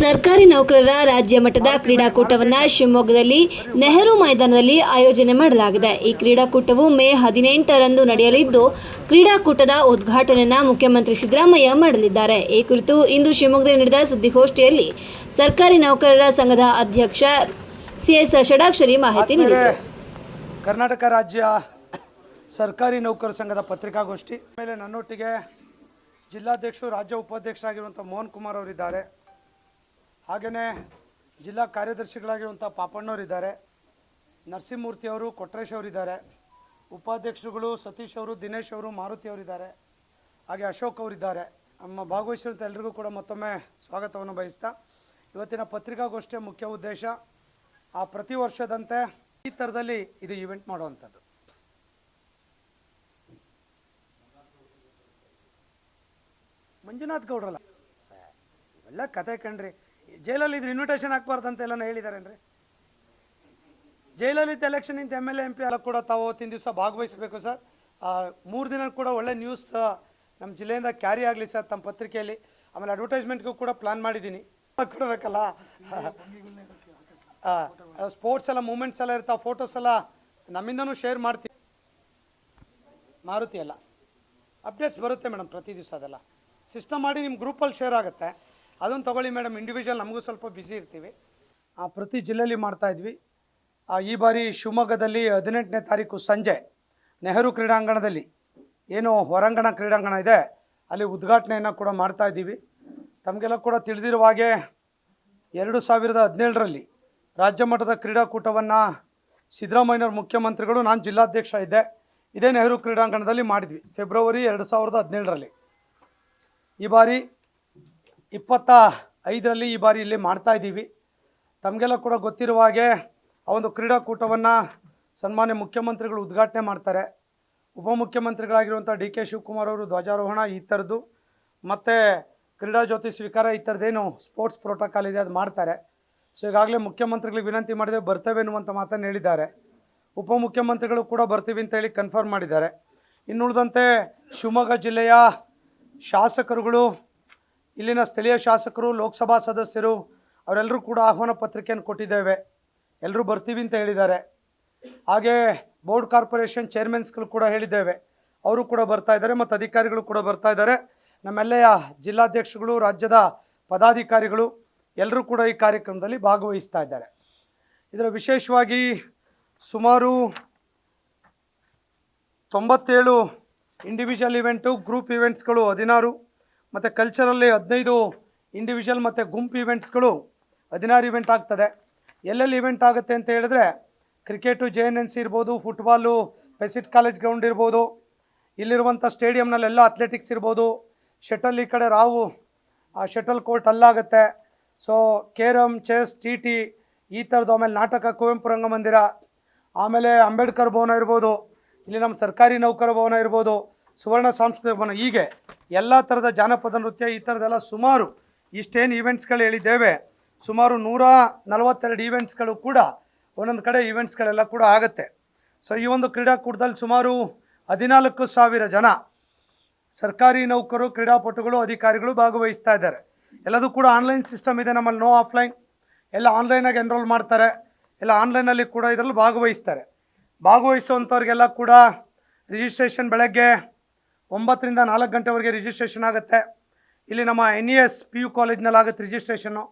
ಸರ್ಕಾರಿ ನೌಕರರ ರಾಜ್ಯ ಮಟ್ಟದ ಕ್ರೀಡಾಕೂಟವನ್ನು ಶಿವಮೊಗ್ಗದಲ್ಲಿ ನೆಹರು ಮೈದಾನದಲ್ಲಿ ಆಯೋಜನೆ ಮಾಡಲಾಗಿದೆ. ಈ ಕ್ರೀಡಾಕೂಟವು ಮೇ ಹದಿನೆಂಟರಂದು ನಡೆಯಲಿದ್ದು, ಕ್ರೀಡಾಕೂಟದ ಉದ್ಘಾಟನೆಯನ್ನು ಮುಖ್ಯಮಂತ್ರಿ ಸಿದ್ದರಾಮಯ್ಯ ಮಾಡಲಿದ್ದಾರೆ. ಈ ಕುರಿತು ಇಂದು ಶಿವಮೊಗ್ಗದಲ್ಲಿ ನಡೆದ ಸುದ್ದಿಗೋಷ್ಠಿಯಲ್ಲಿ ಸರ್ಕಾರಿ ನೌಕರರ ಸಂಘದ ಅಧ್ಯಕ್ಷ ಸಿಎಸ್ ಷಡಾಕ್ಷರಿ ಮಾಹಿತಿ ನೀಡಿದರು. ಕರ್ನಾಟಕ ರಾಜ್ಯ ಸರ್ಕಾರಿ ನೌಕರ ಸಂಘದ ಪತ್ರಿಕಾಗೋಷ್ಠಿ. ಮೇಲೆ ನನ್ನೊಟ್ಟಿಗೆ ಜಿಲ್ಲಾಧ್ಯಕ್ಷರು, ರಾಜ್ಯ ಉಪಾಧ್ಯಕ್ಷರಾಗಿರುವಂಥ ಮೋಹನ್ ಕುಮಾರ್ ಅವರಿದ್ದಾರೆ. ಹಾಗೆಯೇ ಜಿಲ್ಲಾ ಕಾರ್ಯದರ್ಶಿಗಳಾಗಿರುವಂಥ ಪಾಪಣ್ಣವರಿದ್ದಾರೆ, ನರಸಿಂಹಮೂರ್ತಿ ಅವರು, ಕೊಟ್ರೇಶ್ ಅವರಿದ್ದಾರೆ, ಉಪಾಧ್ಯಕ್ಷರುಗಳು ಸತೀಶ್ ಅವರು, ದಿನೇಶ್ ಅವರು, ಮಾರುತಿ ಅವರಿದ್ದಾರೆ, ಹಾಗೆ ಅಶೋಕ್ ಅವರಿದ್ದಾರೆ. ನಮ್ಮ ಭಾಗವಹಿಸಿದಂಥ ಎಲ್ರಿಗೂ ಕೂಡ ಮತ್ತೊಮ್ಮೆ ಸ್ವಾಗತವನ್ನು ಬಯಸ್ತಾ, ಇವತ್ತಿನ ಪತ್ರಿಕಾಗೋಷ್ಠಿಯ ಮುಖ್ಯ ಉದ್ದೇಶ, ಆ ಪ್ರತಿ ವರ್ಷದಂತೆ ಈ ಥರದಲ್ಲಿ ಇದು ಇವೆಂಟ್ ಮಾಡುವಂಥದ್ದು. ಮಂಜುನಾಥ್ ಗೌಡ್ರಲ್ಲ? ಇವೆಲ್ಲ ಕತೆ ಕಣ್ರಿ. ಜೈಲಲ್ಲಿ ಇದ್ರೆ ಇನ್ವಿಟೇಷನ್ ಅಂತ ಎಲ್ಲ ಹೇಳಿದಾರೇನ್ರಿ? ಜೈಲಲ್ಲಿ ಎಲೆಕ್ಷನ್ ಇಂತ ಎಂ ಎಲ್ ಎಂ ಪಿ ಎಲ್ಲ ಕೂಡ ತಾವು ಅವತ್ತಿನ ದಿವಸ ಭಾಗವಹಿಸಬೇಕು ಸರ್. ಮೂರು ದಿನ ಕೂಡ ಒಳ್ಳೆ ನ್ಯೂಸ್ ನಮ್ಮ ಜಿಲ್ಲೆಯಿಂದ ಕ್ಯಾರಿ ಆಗಲಿ ಸರ್ ತಮ್ಮ ಪತ್ರಿಕೆಯಲ್ಲಿ. ಆಮೇಲೆ ಅಡ್ವರ್ಟೈಸ್ಮೆಂಟ್ಗೂ ಕೂಡ ಪ್ಲಾನ್ ಮಾಡಿದ್ದೀನಿ. ಕೊಡಬೇಕಲ್ಲ? ಸ್ಪೋರ್ಟ್ಸ್ ಎಲ್ಲ ಮೂಮೆಂಟ್ಸ್ ಎಲ್ಲ ಇರ್ತಾವೆ ಫೋಟೋಸ್ ಎಲ್ಲ ನಮ್ಮಿಂದನೂ ಶೇರ್ ಮಾಡ್ತೀವಿ. ಮಾರುತಿ ಅಲ್ಲ. ಅಪ್ಡೇಟ್ಸ್ ಬರುತ್ತೆ ಮೇಡಮ್ ಪ್ರತಿ ದಿವಸ ಅದೆಲ್ಲ. ಸಿಸ್ಟಮ್ ಮಾಡಿ ನಿಮ್ಮ ಗ್ರೂಪಲ್ಲಿ ಶೇರ್ ಆಗುತ್ತೆ. ಅದನ್ನು ತೊಗೊಳ್ಳಿ ಮೇಡಮ್. ಇಂಡಿವಿಜುವಲ್ ನಮಗೂ ಸ್ವಲ್ಪ ಬಿಸಿ ಇರ್ತೀವಿ. ಪ್ರತಿ ಜಿಲ್ಲೆಯಲ್ಲಿ ಮಾಡ್ತಾ ಇದ್ವಿ. ಆ, ಈ ಬಾರಿ ಶಿವಮೊಗ್ಗದಲ್ಲಿ ಹದಿನೆಂಟನೇ ತಾರೀಕು ಸಂಜೆ ನೆಹರು ಕ್ರೀಡಾಂಗಣದಲ್ಲಿ ಏನು ಹೊರಾಂಗಣ ಕ್ರೀಡಾಂಗಣ ಇದೆ ಅಲ್ಲಿ ಉದ್ಘಾಟನೆಯನ್ನು ಕೂಡ ಮಾಡ್ತಾ ಇದ್ದೀವಿ. ತಮಗೆಲ್ಲ ಕೂಡ ತಿಳಿದಿರುವ ಹಾಗೆ ಎರಡು ಸಾವಿರದ ಹದಿನೇಳರಲ್ಲಿ ರಾಜ್ಯ ಮಟ್ಟದ ಕ್ರೀಡಾಕೂಟವನ್ನು ಸಿದ್ದರಾಮಯ್ಯವ್ರ ಮುಖ್ಯಮಂತ್ರಿಗಳು ನಾನು ಜಿಲ್ಲಾಧ್ಯಕ್ಷ ಇದ್ದೆ. ಇದೇ ನೆಹರು ಕ್ರೀಡಾಂಗಣದಲ್ಲಿ ಮಾಡಿದ್ವಿ. ಫೆಬ್ರವರಿ ಎರಡು ಸಾವಿರದ ಹದಿನೇಳರಲ್ಲಿ. ಈ ಬಾರಿ ಇಪ್ಪತ್ತ ಐದರಲ್ಲಿ ಈ ಬಾರಿ ಇಲ್ಲಿ ಮಾಡ್ತಾ ಇದ್ದೀವಿ. ತಮಗೆಲ್ಲ ಕೂಡ ಗೊತ್ತಿರುವ ಹಾಗೆ ಆ ಒಂದು ಕ್ರೀಡಾಕೂಟವನ್ನು ಸನ್ಮಾನ್ಯ ಮುಖ್ಯಮಂತ್ರಿಗಳು ಉದ್ಘಾಟನೆ ಮಾಡ್ತಾರೆ. ಉಪಮುಖ್ಯಮಂತ್ರಿಗಳಾಗಿರುವಂಥ ಡಿ ಕೆ ಶಿವಕುಮಾರ್ ಅವರು ಧ್ವಜಾರೋಹಣ ಈ ಥರದ್ದು, ಮತ್ತು ಕ್ರೀಡಾ ಜ್ಯೋತಿ ಸ್ವೀಕಾರ ಈ ಥರದ್ದೇನು ಸ್ಪೋರ್ಟ್ಸ್ ಪ್ರೋಟೋಕಾಲ್ ಇದೆ, ಅದು ಮಾಡ್ತಾರೆ. ಸೊ ಈಗಾಗಲೇ ಮುಖ್ಯಮಂತ್ರಿಗಳಿಗೆ ವಿನಂತಿ ಮಾಡಿದೆ ಬರ್ತೇವೆ ಎನ್ನುವಂಥ ಮಾತನ್ನು ಹೇಳಿದ್ದಾರೆ. ಉಪಮುಖ್ಯಮಂತ್ರಿಗಳು ಕೂಡ ಬರ್ತೀವಿ ಅಂತ ಹೇಳಿ ಕನ್ಫರ್ಮ್ ಮಾಡಿದ್ದಾರೆ. ಇನ್ನುಳಿದಂತೆ ಶಿವಮೊಗ್ಗ ಜಿಲ್ಲೆಯ ಶಾಸಕರುಗಳು ಇಲ್ಲಿನ ಸ್ಥಳೀಯ ಶಾಸಕರು, ಲೋಕಸಭಾ ಸದಸ್ಯರು, ಅವರೆಲ್ಲರೂ ಕೂಡ ಆಹ್ವಾನ ಪತ್ರಿಕೆಯನ್ನು ಕೊಟ್ಟಿದ್ದೇವೆ. ಎಲ್ಲರೂ ಬರ್ತೀವಿ ಅಂತ ಹೇಳಿದ್ದಾರೆ. ಹಾಗೆ ಬೋರ್ಡ್ ಕಾರ್ಪೊರೇಷನ್ ಚೇರ್ಮನ್ಸ್ಗಳು ಕೂಡ ಹೇಳಿದ್ದೇವೆ. ಅವರು ಕೂಡ ಬರ್ತಾ ಇದ್ದಾರೆ ಮತ್ತು ಅಧಿಕಾರಿಗಳು ಕೂಡ ಬರ್ತಾ ಇದ್ದಾರೆ. ನಮ್ಮೆಲ್ಲೆಯ ಜಿಲ್ಲಾಧ್ಯಕ್ಷಗಳು, ರಾಜ್ಯದ ಪದಾಧಿಕಾರಿಗಳು ಎಲ್ಲರೂ ಕೂಡ ಈ ಕಾರ್ಯಕ್ರಮದಲ್ಲಿ ಭಾಗವಹಿಸ್ತಾ ಇದ್ದಾರೆ. ಇದರ ವಿಶೇಷವಾಗಿ ಸುಮಾರು ತೊಂಬತ್ತೇಳು ಇಂಡಿವಿಜುವಲ್ ಇವೆಂಟು ಗ್ರೂಪ್ ಇವೆಂಟ್ಸ್ಗಳು ಹದಿನಾರು. ಮತ್ತು ಕಲ್ಚರಲ್ಲಿ ಹದಿನೈದು ಇಂಡಿವಿಜುವಲ್ ಮತ್ತು ಗುಂಪು ಇವೆಂಟ್ಸ್ಗಳು ಹದಿನಾರು ಇವೆಂಟ್ ಆಗ್ತದೆ. ಎಲ್ಲೆಲ್ಲಿ ಇವೆಂಟ್ ಆಗುತ್ತೆ ಅಂತ ಹೇಳಿದ್ರೆ cricket J N N C ಇರ್ಬೋದು ಫುಟ್ಬಾಲು ಪೆಸಿಟ್ ಕಾಲೇಜ್ ಗ್ರೌಂಡ್ ಇರ್ಬೋದು ಇಲ್ಲಿರುವಂಥ ಸ್ಟೇಡಿಯಮ್ನಲ್ಲೆಲ್ಲ ಅಥ್ಲೆಟಿಕ್ಸ್ ಇರ್ಬೋದು ಶಟಲ್ ಈ ಕಡೆ ರಾವು ಆ shuttle court ಅಲ್ಲಾಗುತ್ತೆ. So carrom chess T T ಈ ಥರದ್ದು ಆಮೇಲೆ ನಾಟಕ, ಕುವೆಂಪು ರಂಗಮಂದಿರ, ಆಮೇಲೆ ಅಂಬೇಡ್ಕರ್ ಭವನ ಇರ್ಬೋದು, ಇಲ್ಲಿ ನಮ್ಮ ಸರ್ಕಾರಿ ನೌಕರ ಭವನ ಇರ್ಬೋದು ಸುವರ್ಣ ಸಾಂಸ್ಕೃತಿಕ ಭವನ. ಹೀಗೆ ಎಲ್ಲ ಥರದ ಜಾನಪದ ನೃತ್ಯ ಈ ಥರದೆಲ್ಲ ಸುಮಾರು ಇಷ್ಟೇನು ಈವೆಂಟ್ಸ್ಗಳು ಹೇಳಿದ್ದೇವೆ. ಸುಮಾರು ನೂರ ನಲವತ್ತೆರಡು ಈವೆಂಟ್ಸ್ಗಳು ಕೂಡ ಒಂದೊಂದು ಕಡೆ ಈವೆಂಟ್ಸ್ಗಳೆಲ್ಲ ಕೂಡ ಆಗುತ್ತೆ. ಸೊ ಈ ಒಂದು ಕ್ರೀಡಾಕೂಟದಲ್ಲಿ ಸುಮಾರು ಹದಿನಾಲ್ಕು ಸಾವಿರ ಜನ ಸರ್ಕಾರಿ ನೌಕರು, ಕ್ರೀಡಾಪಟುಗಳು, ಅಧಿಕಾರಿಗಳು ಭಾಗವಹಿಸ್ತಾ ಇದ್ದಾರೆ. ಎಲ್ಲದೂ ಕೂಡ ಆನ್ಲೈನ್ ಸಿಸ್ಟಮ್ ಇದೆ ನಮ್ಮಲ್ಲಿ ನೋ ಆಫ್ಲೈನ್ ಎಲ್ಲ ಆನ್ಲೈನಾಗಿ ಎನ್ರೋಲ್ ಮಾಡ್ತಾರೆ. ಎಲ್ಲ ಆನ್ಲೈನಲ್ಲಿ ಕೂಡ ಇದರಲ್ಲಿ ಭಾಗವಹಿಸ್ತಾರೆ. ಭಾಗವಹಿಸುವಂಥವ್ರಿಗೆಲ್ಲ ಕೂಡ ರಿಜಿಸ್ಟ್ರೇಷನ್ ಬೆಳಗ್ಗೆ ಒಂಬತ್ತರಿಂದ ನಾಲ್ಕು ಗಂಟೆವರೆಗೆ ರಿಜಿಸ್ಟ್ರೇಷನ್ ಆಗುತ್ತೆ. ಇಲ್ಲಿ ನಮ್ಮ N E S P U ಕಾಲೇಜ್ನಲ್ಲಿ ಆಗುತ್ತೆ ರಿಜಿಸ್ಟ್ರೇಷನ್ನು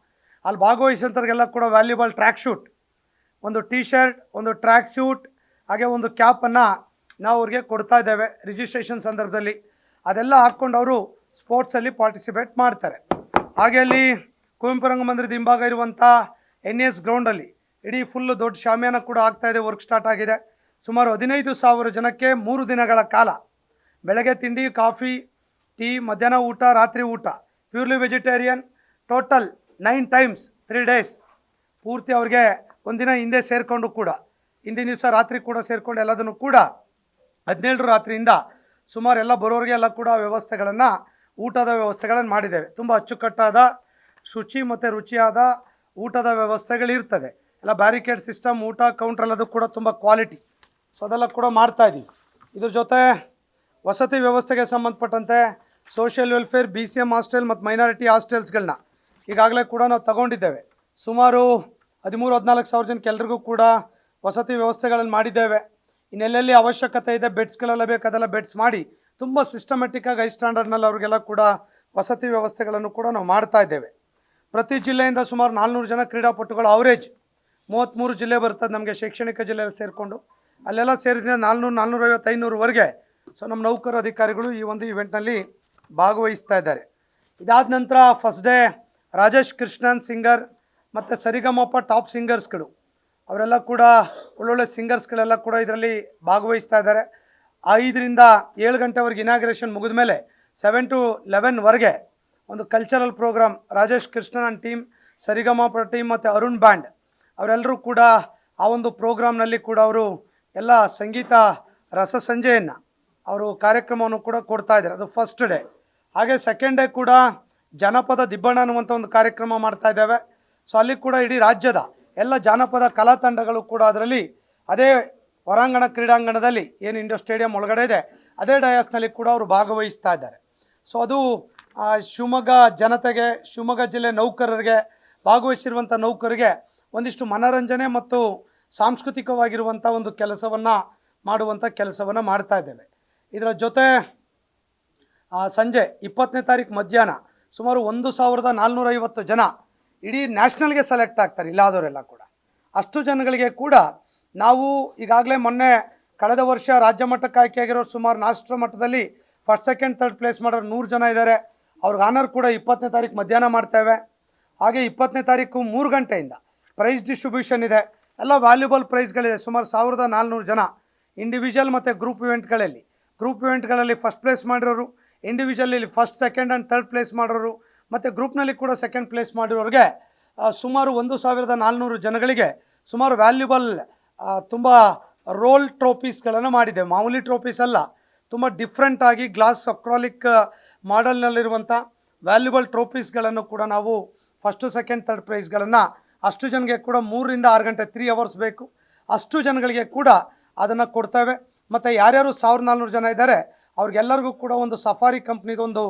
ಅಲ್ಲಿ ಭಾಗವಹಿಸಿದಂಥವ್ರಿಗೆಲ್ಲ ಕೂಡ ವ್ಯಾಲ್ಯೂಬಲ್ ಟ್ರ್ಯಾಕ್ ಶೂಟ್ ಒಂದು ಟೀ ಶರ್ಟ್ ಒಂದು ಟ್ರ್ಯಾಕ್ ಸೂಟ್ ಹಾಗೆ ಒಂದು ಕ್ಯಾಪನ್ನು ನಾವು ಅವ್ರಿಗೆ ಕೊಡ್ತಾ ಇದ್ದೇವೆ ರಿಜಿಸ್ಟ್ರೇಷನ್ ಸಂದರ್ಭದಲ್ಲಿ. ಅದೆಲ್ಲ ಹಾಕ್ಕೊಂಡು ಅವರು ಸ್ಪೋರ್ಟ್ಸಲ್ಲಿ ಪಾರ್ಟಿಸಿಪೇಟ್ ಮಾಡ್ತಾರೆ. ಹಾಗೆ ಅಲ್ಲಿ ಕುವೆಂಪು ರಂಗಮಂದಿರದ ಹಿಂಭಾಗ ಇರುವಂಥ ಎನ್ ಎಸ್ ಗ್ರೌಂಡಲ್ಲಿ ಇಡೀ ಫುಲ್ಲು ದೊಡ್ಡ ಶಾಮಿಯಾನ ಕೂಡ ಆಗ್ತಾಯಿದೆ ವರ್ಕ್ ಸ್ಟಾರ್ಟ್ ಆಗಿದೆ. ಸುಮಾರು ಹದಿನೈದು ಸಾವಿರ ಜನಕ್ಕೆ ಮೂರು ದಿನಗಳ ಕಾಲ ಬೆಳಗ್ಗೆ ತಿಂಡಿ, ಕಾಫಿ, ಟೀ, ಮಧ್ಯಾಹ್ನ ಊಟ, ರಾತ್ರಿ ಊಟ. Purely vegetarian total nine times three days ಪೂರ್ತಿ ಅವ್ರಿಗೆ ಒಂದಿನ ಹಿಂದೆ ಸೇರಿಕೊಂಡು ಕೂಡ, ಹಿಂದಿನ ದಿವಸ ರಾತ್ರಿ ಕೂಡ ಸೇರಿಕೊಂಡು ಎಲ್ಲದನ್ನು ಕೂಡ ಹದಿನೇಳರ ರಾತ್ರಿಯಿಂದ ಸುಮಾರು ಎಲ್ಲ ಬರೋರಿಗೆ ಎಲ್ಲ ಕೂಡ ವ್ಯವಸ್ಥೆಗಳನ್ನು, ಊಟದ ವ್ಯವಸ್ಥೆಗಳನ್ನು ಮಾಡಿದ್ದೇವೆ. ತುಂಬ ಅಚ್ಚುಕಟ್ಟಾದ, ಶುಚಿ ಮತ್ತು ರುಚಿಯಾದ ಊಟದ ವ್ಯವಸ್ಥೆಗಳಿರ್ತದೆ. ಎಲ್ಲ ಬ್ಯಾರಿಕೇಡ್ ಸಿಸ್ಟಮ್ ಊಟ ಕೌಂಟ್ರ್ ಎಲ್ಲದು ಕೂಡ ತುಂಬ ಕ್ವಾಲಿಟಿ ಸೊ ಅದೆಲ್ಲ ಕೂಡ ಮಾಡ್ತಾಯಿದ್ದೀವಿ ಇದ್ರ ಜೊತೆ ವಸತಿ ವ್ಯವಸ್ಥೆಗೆ ಸಂಬಂಧಪಟ್ಟಂತೆ social welfare B C M hostel ಮತ್ತು ಮೈನಾರಿಟಿ ಹಾಸ್ಟೆಲ್ಸ್ಗಳನ್ನ ಈಗಾಗಲೇ ಕೂಡ ನಾವು ತಗೊಂಡಿದ್ದೇವೆ. ಸುಮಾರು ಹದಿಮೂರು, ಹದಿನಾಲ್ಕು ಸಾವಿರ ಜನಕ್ಕೆ ಎಲ್ರಿಗೂ ಕೂಡ ವಸತಿ ವ್ಯವಸ್ಥೆಗಳನ್ನು ಮಾಡಿದ್ದೇವೆ. ಇನ್ನೆಲ್ಲೆಲ್ಲಿ ಅವಶ್ಯಕತೆ ಇದೆ, ಬೆಡ್ಸ್ಗಳೆಲ್ಲ ಬೇಕಾದೆಲ್ಲ ಬೆಡ್ಸ್ ಮಾಡಿ ತುಂಬ ಸಿಸ್ಟಮೆಟಿಕ್ಕಾಗಿ ಹೈ ಸ್ಟ್ಯಾಂಡರ್ಡ್ನಲ್ಲಿ ಅವ್ರಿಗೆಲ್ಲ ಕೂಡ ವಸತಿ ವ್ಯವಸ್ಥೆಗಳನ್ನು ಕೂಡ ನಾವು ಮಾಡ್ತಾ ಇದ್ದೇವೆ. ಪ್ರತಿ ಜಿಲ್ಲೆಯಿಂದ ಸುಮಾರು ನಾಲ್ನೂರು ಜನ ಕ್ರೀಡಾಪಟುಗಳು ಅವರೇಜ್. ಮೂವತ್ತ್ಮೂರು ಜಿಲ್ಲೆ ಬರ್ತದೆ ನಮಗೆ ಶೈಕ್ಷಣಿಕ ಜಿಲ್ಲೆಯಲ್ಲಿ ಸೇರಿಕೊಂಡು. ಅಲ್ಲೆಲ್ಲ ಸೇರಿದ್ರೆ ನಾಲ್ನೂರು, ನಾಲ್ನೂರೈವತ್ತು ಐನೂರುವರೆಗೆ ಸೊ ನಮ್ಮ ನೌಕರ ಅಧಿಕಾರಿಗಳು ಈ ಒಂದು ಇವೆಂಟ್ನಲ್ಲಿ ಭಾಗವಹಿಸ್ತಾ ಇದ್ದಾರೆ. ಇದಾದ ನಂತರ first day Rajesh Krishnan singer ಮತ್ತು ಸರಿಗಮಪ್ಪ ಟಾಪ್ ಸಿಂಗರ್ಸ್ಗಳು ಅವರೆಲ್ಲ ಕೂಡ ಒಳ್ಳೊಳ್ಳೆ ಸಿಂಗರ್ಸ್ಗಳೆಲ್ಲ ಕೂಡ ಇದರಲ್ಲಿ ಭಾಗವಹಿಸ್ತಾ ಇದ್ದಾರೆ. ಐದರಿಂದ ಏಳು ಗಂಟೆವರೆಗೆ ಇನಾಗ್ರೇಷನ್ ಮುಗಿದ ಮೇಲೆ ಸೆವೆನ್ ಟು ಲೆವೆನ್ವರೆಗೆ ಒಂದು cultural program Rajesh Krishnan and team Saregamapa team ಮತ್ತು ಅರುಣ್ ಬ್ಯಾಂಡ್ ಅವರೆಲ್ಲರೂ ಕೂಡ ಆ ಒಂದು ಪ್ರೋಗ್ರಾಮ್ನಲ್ಲಿ ಕೂಡ ಅವರು ಎಲ್ಲ ಸಂಗೀತ ರಸ ಸಂಜೆಯನ್ನು ಅವರು ಕಾರ್ಯಕ್ರಮವನ್ನು ಕೂಡ ಕೊಡ್ತಾ ಇದ್ದಾರೆ. ಅದು ಫಸ್ಟ್ ಡೇ ಹಾಗೆ ಸೆಕೆಂಡ್ ಡೇ ಕೂಡ ಜನಪದ ದಿಬ್ಬಣ ಅನ್ನುವಂಥ ಒಂದು ಕಾರ್ಯಕ್ರಮ ಮಾಡ್ತಾ ಇದ್ದೇವೆ. ಸೊ ಅಲ್ಲಿ ಕೂಡ ಇಡೀ ರಾಜ್ಯದ ಎಲ್ಲ ಜಾನಪದ ಕಲಾ ತಂಡಗಳು ಕೂಡ ಅದರಲ್ಲಿ ಅದೇ ಹೊರಾಂಗಣ ಕ್ರೀಡಾಂಗಣದಲ್ಲಿ ಏನು ಇಂಡೋ ಸ್ಟೇಡಿಯಂ ಒಳಗಡೆ ಇದೆ, ಅದೇ ಡಯಾಸ್ನಲ್ಲಿ ಕೂಡ ಅವರು ಭಾಗವಹಿಸ್ತಾ ಇದ್ದಾರೆ. ಸೊ ಅದು ಶಿವಮೊಗ್ಗ ಜನತೆಗೆ, ಶಿವಮೊಗ್ಗ ಜಿಲ್ಲೆ ನೌಕರರಿಗೆ ಭಾಗವಹಿಸಿರುವಂಥ ನೌಕರಿಗೆ ಒಂದಿಷ್ಟು ಮನರಂಜನೆ ಮತ್ತು ಸಾಂಸ್ಕೃತಿಕವಾಗಿರುವಂಥ ಒಂದು ಕೆಲಸವನ್ನು ಮಾಡುವಂಥ ಕೆಲಸವನ್ನು ಮಾಡ್ತಾ ಇದ್ದೇವೆ. ಇದರ ಜೊತೆ ಸಂಜೆ ಇಪ್ಪತ್ತನೇ ತಾರೀಕು ಮಧ್ಯಾಹ್ನ ಸುಮಾರು ಒಂದು ಸಾವಿರದ ನಾಲ್ನೂರೈವತ್ತು ಜನ ಇಡೀ ನ್ಯಾಷನಲ್ಗೆ ಸೆಲೆಕ್ಟ್ ಆಗ್ತಾರೆ, ಇಲ್ಲಾದವರೆಲ್ಲ ಕೂಡ. ಅಷ್ಟು ಜನಗಳಿಗೆ ಕೂಡ ನಾವು ಈಗಾಗಲೇ ಮೊನ್ನೆ ಕಳೆದ ವರ್ಷ ರಾಜ್ಯ ಮಟ್ಟಕ್ಕೆ ಆಯ್ಕೆಯಾಗಿರೋ ಸುಮಾರು ರಾಷ್ಟ್ರ ಮಟ್ಟದಲ್ಲಿ ಫಸ್ಟ್ ಸೆಕೆಂಡ್ ಥರ್ಡ್ ಪ್ಲೇಸ್ ಮಾಡೋರು ನೂರು ಜನ ಇದ್ದಾರೆ. ಅವ್ರಿಗೆ ಆನರ್ ಕೂಡ ಇಪ್ಪತ್ತನೇ ತಾರೀಕು ಮಧ್ಯಾಹ್ನ ಮಾಡ್ತೇವೆ. ಹಾಗೆ ಇಪ್ಪತ್ತನೇ ತಾರೀಕು ಮೂರು ಗಂಟೆಯಿಂದ ಪ್ರೈಸ್ ಡಿಸ್ಟ್ರಿಬ್ಯೂಷನ್ ಇದೆ. ಎಲ್ಲ ವ್ಯಾಲ್ಯೂಬಲ್ ಪ್ರೈಸ್ಗಳಿದೆ ಸುಮಾರು ಸಾವಿರದ ನಾಲ್ನೂರು ಜನ ಇಂಡಿವಿಜುವಲ್ ಮತ್ತು ಗ್ರೂಪ್ ಇವೆಂಟ್ಗಳಲ್ಲಿ ಗ್ರೂಪ್ ಇವೆಂಟ್ಗಳಲ್ಲಿ ಫಸ್ಟ್ ಪ್ಲೇಸ್ ಮಾಡಿರೋರು individually first second and third place ಮಾಡಿರೋರು, ಮತ್ತು ಗ್ರೂಪ್ನಲ್ಲಿ ಕೂಡ ಸೆಕೆಂಡ್ ಪ್ಲೇಸ್ ಮಾಡಿರೋರಿಗೆ ಸುಮಾರು ಒಂದು ಸಾವಿರದ ನಾಲ್ನೂರು ಜನಗಳಿಗೆ ಸುಮಾರು ವ್ಯಾಲ್ಯೂಬಲ್ ತುಂಬ ರೋಲ್ ಟ್ರೋಫೀಸ್ಗಳನ್ನು ಮಾಡಿದೆ. ಮಾಮೂಲಿ ಟ್ರೋಫೀಸ್ ಅಲ್ಲ, ತುಂಬ ಡಿಫ್ರೆಂಟಾಗಿ ಗ್ಲಾಸ್ ಅಕ್ರಾಲಿಕ್ ಮಾಡೆಲ್ನಲ್ಲಿರುವಂಥ ವ್ಯಾಲ್ಯೂಬಲ್ ಟ್ರೋಫೀಸ್ಗಳನ್ನು ಕೂಡ ನಾವು ಫಸ್ಟು ಸೆಕೆಂಡ್ ಥರ್ಡ್ ಪ್ರೈಸ್ಗಳನ್ನು ಅಷ್ಟು ಜನಗೆ ಕೂಡ ಮೂರರಿಂದ ಆರು ಗಂಟೆ ತ್ರೀ ಅವರ್ಸ್ ಬೇಕು. ಅಷ್ಟು ಜನಗಳಿಗೆ ಕೂಡ ಅದನ್ನು ಕೊಡ್ತೇವೆ. ಮತ್ತು ಯಾರ್ಯಾರು ಸಾವಿರದ ನಾಲ್ನೂರು ಜನ ಇದ್ದಾರೆ, ಅವ್ರಿಗೆಲ್ಲರಿಗೂ ಕೂಡ ಒಂದು ಸಫಾರಿ ಕಂಪ್ನಿದೊಂದು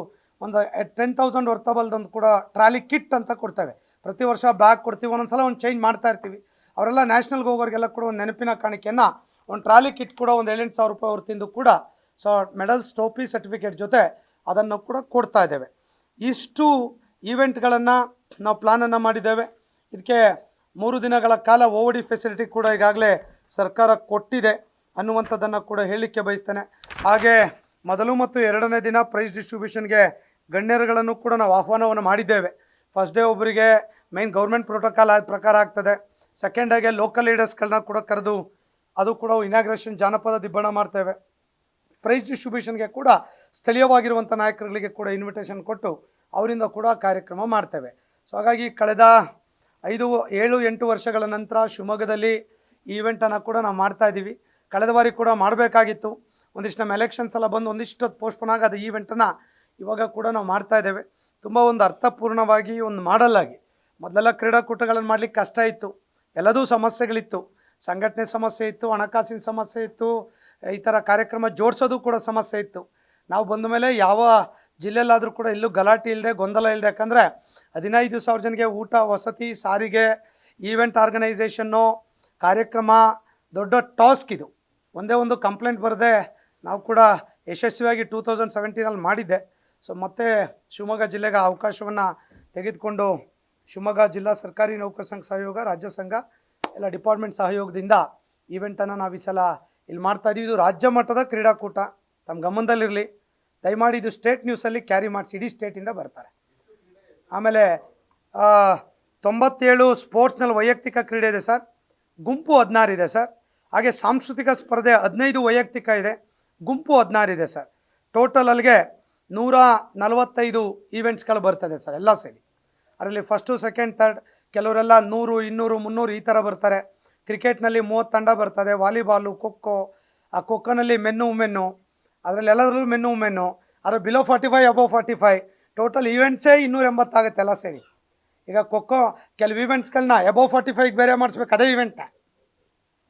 ಒಂದು ಟೆನ್ ತೌಸಂಡ್ ವರ್ತಬಲ್ದೊಂದು ಕೂಡ ಟ್ರಾಲಿ ಕಿಟ್ ಅಂತ ಕೊಡ್ತೇವೆ. ಪ್ರತಿ ವರ್ಷ ಬ್ಯಾಗ್ ಕೊಡ್ತೀವಿ ಒಂದೊಂದು ಸಲ ಒಂದು ಚೇಂಜ್ ಮಾಡ್ತಾ ಇರ್ತೀವಿ. ಅವರೆಲ್ಲ ನ್ಯಾಷನಲ್ಗೆ ಹೋಗೋರಿಗೆಲ್ಲ ಕೂಡ ಒಂದು ನೆನಪಿನ ಕಾಣಿಕೆಯನ್ನು, ಒಂದು ಟ್ರಾಲಿ ಕಿಟ್ ಕೂಡ ಒಂದು ಏಳೆಂಟು ಸಾವಿರ ರೂಪಾಯಿ ಅವ್ರು ಕೂಡ, ಸೊ ಮೆಡಲ್ಸ್, ಟ್ರೋಫಿ, ಸರ್ಟಿಫಿಕೇಟ್ ಜೊತೆ ಅದನ್ನು ಕೂಡ ಕೊಡ್ತಾ ಇದ್ದೇವೆ. ಇಷ್ಟು ಈವೆಂಟ್ಗಳನ್ನು ನಾವು ಪ್ಲಾನನ್ನು ಮಾಡಿದ್ದೇವೆ. ಇದಕ್ಕೆ ಮೂರು ದಿನಗಳ ಕಾಲ ಓವಡಿ ಫೆಸಿಲಿಟಿ ಕೂಡ ಈಗಾಗಲೇ ಸರ್ಕಾರ ಕೊಟ್ಟಿದೆ. ಅನ್ನುವಂಥದ್ದನ್ನು ಕೂಡ ಹೇಳಲಿಕ್ಕೆ ಬಯಸ್ತೇನೆ. ಹಾಗೆ ಮೊದಲು ಮತ್ತು ಎರಡನೇ ದಿನ ಪ್ರೈಸ್ ಡಿಸ್ಟ್ರಿಬ್ಯೂಷನ್ಗೆ ಗಣ್ಯರುಗಳನ್ನು ಕೂಡ ನಾವು ಆಹ್ವಾನವನ್ನು ಮಾಡಿದ್ದೇವೆ. ಫಸ್ಟ್ ಡೇ ಒಬ್ಬರಿಗೆ ಮೈನ್ ಗೌರ್ಮೆಂಟ್ ಪ್ರೋಟೋಕಾಲ್ ಪ್ರಕಾರ ಆಗ್ತದೆ. ಸೆಕೆಂಡ್ ಡೇಗೆ ಲೋಕಲ್ ಲೀಡರ್ಸ್ಗಳನ್ನ ಕೂಡ ಕರೆದು ಅದು ಕೂಡ ಇನಾಗ್ರೇಷನ್ ಜಾನಪದ ದಿಬ್ಬಣ ಮಾಡ್ತೇವೆ. ಪ್ರೈಸ್ ಡಿಸ್ಟ್ರಿಬ್ಯೂಷನ್ಗೆ ಕೂಡ ಸ್ಥಳೀಯವಾಗಿರುವಂಥ ನಾಯಕರುಗಳಿಗೆ ಕೂಡ ಇನ್ವಿಟೇಷನ್ ಕೊಟ್ಟು ಅವರಿಂದ ಕೂಡ ಕಾರ್ಯಕ್ರಮ ಮಾಡ್ತೇವೆ. ಸೊ ಹಾಗಾಗಿ ಕಳೆದ ಐದು, ಏಳು, ಎಂಟು ವರ್ಷಗಳ ನಂತರ ಶಿವಮೊಗ್ಗದಲ್ಲಿ ಈವೆಂಟನ್ನು ಕೂಡ ನಾವು ಮಾಡ್ತಾ ಇದ್ದೀವಿ ಕಳೆದ ಬಾರಿ ಕೂಡ ಮಾಡಬೇಕಾಗಿತ್ತು. ಒಂದಿಷ್ಟು ನಮ್ಮ ಎಲೆಕ್ಷನ್ಸ್ ಎಲ್ಲ ಬಂದು ಒಂದಿಷ್ಟು ಪೋಸ್ಟ್ಪೋನ್ ಆಗಿ ಅದು ಈವೆಂಟನ್ನು ಇವಾಗ ಕೂಡ ನಾವು ಮಾಡ್ತಾ ಇದ್ದೇವೆ. ತುಂಬ ಒಂದು ಅರ್ಥಪೂರ್ಣವಾಗಿ ಒಂದು ಮಾಡಲಾಗಿ ಮೊದಲೆಲ್ಲ ಕ್ರೀಡಾಕೂಟಗಳನ್ನು ಮಾಡಲಿಕ್ಕೆ ಕಷ್ಟ ಇತ್ತು. ಎಲ್ಲದೂ ಸಮಸ್ಯೆಗಳಿತ್ತು. ಸಂಘಟನೆ ಸಮಸ್ಯೆ ಇತ್ತು, ಹಣಕಾಸಿನ ಸಮಸ್ಯೆ ಇತ್ತು, ಈ ಥರ ಕಾರ್ಯಕ್ರಮ ಜೋಡಿಸೋದು ಕೂಡ ಸಮಸ್ಯೆ ಇತ್ತು. ನಾವು ಬಂದ ಮೇಲೆ ಯಾವ ಜಿಲ್ಲೆಯಲ್ಲಾದರೂ ಕೂಡ ಎಲ್ಲೂ ಗಲಾಟೆ ಇಲ್ಲದೆ, ಗೊಂದಲ ಇಲ್ಲದೆ, ಯಾಕಂದರೆ ಹದಿನೈದು ಸಾವಿರ ಜನಕ್ಕೆ ಊಟ, ವಸತಿ, ಸಾರಿಗೆ ಈವೆಂಟ್ ಆರ್ಗನೈಸೇಷನ್ನು ಕಾರ್ಯಕ್ರಮ, ದೊಡ್ಡ ಟಾಸ್ಕ್ ಇದು. ಒಂದೇ ಒಂದು ಕಂಪ್ಲೇಂಟ್ ಬರದೆ ನಾವು ಕೂಡ ಯಶಸ್ವಿಯಾಗಿ ಟೂ ತೌಸಂಡ್ ಸೆವೆಂಟೀನಲ್ಲಿ ಮಾಡಿದ್ದೆ. ಸೊ ಮತ್ತೆ ಶಿವಮೊಗ್ಗ ಜಿಲ್ಲೆಗೆ ಅವಕಾಶವನ್ನು ತೆಗೆದುಕೊಂಡು ಶಿವಮೊಗ್ಗ ಜಿಲ್ಲಾ ಸರ್ಕಾರಿ ನೌಕರ ಸಂಘ ಸಹಯೋಗ, ರಾಜ್ಯ ಸಂಘ, ಎಲ್ಲ ಡಿಪಾರ್ಟ್ಮೆಂಟ್ ಸಹಯೋಗದಿಂದ ಈವೆಂಟನ್ನು ನಾವು ಈ ಸಲ ಇಲ್ಲಿ ಮಾಡ್ತಾ ಇದ್ದೀವಿ ಇದು ರಾಜ್ಯ ಮಟ್ಟದ ಕ್ರೀಡಾಕೂಟ. ತಮ್ಮ ಗಮನದಲ್ಲಿರಲಿ. ದಯಮಾಡಿ ಇದು ಸ್ಟೇಟ್ ನ್ಯೂಸಲ್ಲಿ ಕ್ಯಾರಿ ಮಾಡಿಸಿ. ಇಡೀ ಸ್ಟೇಟಿಂದ ಬರ್ತಾರೆ. ಆಮೇಲೆ ತೊಂಬತ್ತೇಳು ಸ್ಪೋರ್ಟ್ಸ್ನಲ್ಲಿ ವೈಯಕ್ತಿಕ ಕ್ರೀಡೆ ಇದೆ ಸರ್. ಗುಂಪು ಹದಿನಾರು ಇದೆ ಸರ್. ಹಾಗೆ ಸಾಂಸ್ಕೃತಿಕ ಸ್ಪರ್ಧೆ ಹದಿನೈದು ವೈಯಕ್ತಿಕ ಇದೆ. ಗುಂಪು ಹದಿನಾರು ಇದೆ ಸರ್. ಟೋಟಲ್ ಅಲ್ಲಿಗೆ ನೂರ ನಲವತ್ತೈದು ಈವೆಂಟ್ಸ್ಗಳು ಬರ್ತದೆ ಸರ್, ಎಲ್ಲ ಸೇರಿ. ಅದರಲ್ಲಿ ಫಸ್ಟು ಸೆಕೆಂಡ್ ಥರ್ಡ್ ಕೆಲವರೆಲ್ಲ ನೂರು, ಇನ್ನೂರು, ಮುನ್ನೂರು ಈ ಥರ ಬರ್ತಾರೆ. ಕ್ರಿಕೆಟ್ನಲ್ಲಿ ಮೂವತ್ತು ತಂಡ ಬರ್ತದೆ ವಾಲಿಬಾಲು ಖೋಖೋ, ಆ ಖೋಖೋನಲ್ಲಿ ಮೆನ್ನು ಉಮೆನ್ನು ಅದರಲ್ಲಿ ಎಲ್ಲದರಲ್ಲೂ ಮೆನ್ನು ಉಮೆನ್ನು ಅದರ below forty five above forty five total ಈವೆಂಟ್ಸೇ ಇನ್ನೂರ ಎಂಬತ್ತಾಗುತ್ತೆ ಎಲ್ಲ ಸೇರಿ. ಈಗ ಖೋಖೋ, ಕೆಲವು ಈವೆಂಟ್ಸ್ಗಳನ್ನ ಎಬೋ ಫಾರ್ಟಿ ಫೈವ್ಗೆ ಬೇರೆ ಮಾಡಿಸ್ಬೇಕು, ಅದೇ ಈವೆಂಟ್ನ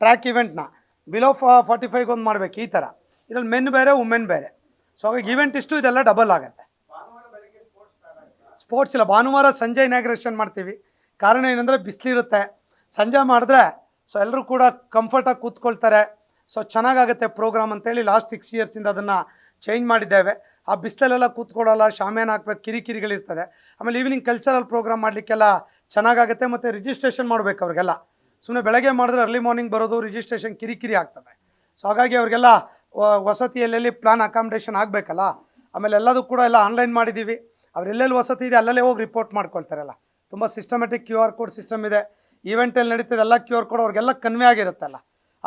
ಟ್ರ್ಯಾಕ್ ಇವೆಂಟ್ನ ಬಿಲೋ ಫಾರ್ಟಿ ಫೈವ್ಗೆ ಒಂದು ಮಾಡ್ಬೇಕು, ಈ ಥರ ಇದ್ರಲ್ಲಿ ಮೆನ್ ಬೇರೆ ವುಮೆನ್ ಬೇರೆ. ಸೊ ಹಾಗಾಗಿ ಇವೆಂಟ್ ಇಷ್ಟು, ಇದೆಲ್ಲ ಡಬಲ್ ಆಗುತ್ತೆ. ಸ್ಪೋರ್ಟ್ಸ್ ಇಲ್ಲ. ಭಾನುವಾರ ಸಂಜೆ ಇನಾಗ್ರೇಷನ್ ಮಾಡ್ತೀವಿ. ಕಾರಣ ಏನಂದರೆ ಬಿಸಿಲಿರುತ್ತೆ ಸಂಜೆ ಮಾಡಿದ್ರೆ ಸೊ ಎಲ್ಲರೂ ಕೂಡ ಕಂಫರ್ಟಾಗಿ ಕೂತ್ಕೊಳ್ತಾರೆ. ಸೊ ಚೆನ್ನಾಗಾಗುತ್ತೆ ಪ್ರೋಗ್ರಾಮ್ ಅಂತೇಳಿ ಲಾಸ್ಟ್ ಸಿಕ್ಸ್ ಇಯರ್ಸಿಂದ ಅದನ್ನು ಚೇಂಜ್ ಮಾಡಿದ್ದೇವೆ. ಆ ಬಿಸಿಲಲ್ಲೆಲ್ಲ ಕೂತ್ಕೊಳ್ಳೋಲ್ಲ, ಶಾಮಿಯಾನ ಹಾಕ್ಬೇಕು, ಕಿರಿಕಿರಿಗಳಿರ್ತದೆ. ಆಮೇಲೆ ಈವ್ನಿಂಗ್ ಕಲ್ಚರಲ್ ಪ್ರೋಗ್ರಾಮ್ ಮಾಡಲಿಕ್ಕೆಲ್ಲ ಚೆನ್ನಾಗಾಗುತ್ತೆ. ಮತ್ತು ರಿಜಿಸ್ಟ್ರೇಷನ್ ಮಾಡಬೇಕು ಅವ್ರಿಗೆಲ್ಲ. ಸುಮ್ಮನೆ ಬೆಳಗ್ಗೆ ಮಾಡಿದ್ರೆ ಅರ್ಲಿ ಮಾರ್ನಿಂಗ್ ಬರೋದು ರಿಜಿಸ್ಟ್ರೇಷನ್ ಕಿರಿಕಿರಿ ಆಗ್ತದೆ. ಸೊ ಹಾಗಾಗಿ ಅವ್ರಿಗೆಲ್ಲ ವಸತಿಯಲ್ಲೆಲ್ಲಿ ಪ್ಲಾನ್ ಅಕಾಮಿಡೇಷನ್ ಆಗಬೇಕಲ್ಲ? ಆಮೇಲೆ ಎಲ್ಲದೂ ಕೂಡ ಎಲ್ಲ ಆನ್ಲೈನ್ ಮಾಡಿದ್ದೀವಿ ಅವ್ರು ಎಲ್ಲೆಲ್ಲಿ ವಸತಿ ಇದೆ ಅಲ್ಲಲ್ಲೇ ಹೋಗಿ ರಿಪೋರ್ಟ್ ಮಾಡ್ಕೊಳ್ತಾರಲ್ಲ. ತುಂಬ systematic Q R code system ಇದೆ. ಈವೆಂಟಲ್ಲಿ ನಡೀತದೆ ಎಲ್ಲ ಕ್ಯೂ ಆರ್ ಕೋಡ್ ಅವ್ರಿಗೆಲ್ಲ ಕನ್ವೆ ಆಗಿರುತ್ತಲ್ಲ.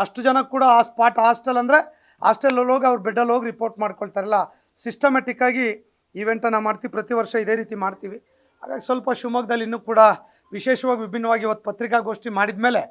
ಅಷ್ಟು ಜನ ಕೂಡ ಆ ಸ್ಪಾಟ್ ಹಾಸ್ಟೆಲ್ ಅಂದರೆ ಹಾಸ್ಟೆಲಲ್ಲಿ ಹೋಗಿ ಅವ್ರು ಬೆಡ್ಡಲ್ಲಿ ಹೋಗಿ ರಿಪೋರ್ಟ್ ಮಾಡ್ಕೊಳ್ತಾರಲ್ಲ. ಸಿಸ್ಟಮೆಟಿಕ್ಕಾಗಿ ಈವೆಂಟನ್ನು ಮಾಡ್ತೀವಿ ಪ್ರತಿ ವರ್ಷ ಇದೇ ರೀತಿ ಮಾಡ್ತೀವಿ. ಹಾಗಾಗಿ ಸ್ವಲ್ಪ ಶಿವಮೊಗ್ಗದಲ್ಲಿ ಇನ್ನೂ ಕೂಡ ವಿಶೇಷವಾಗಿ ವಿಭಿನ್ನವಾಗಿ ಇವತ್ತು ಪತ್ರಿಕಾಗೋಷ್ಠಿ ಮಾಡಿದ ಮೇಲೆ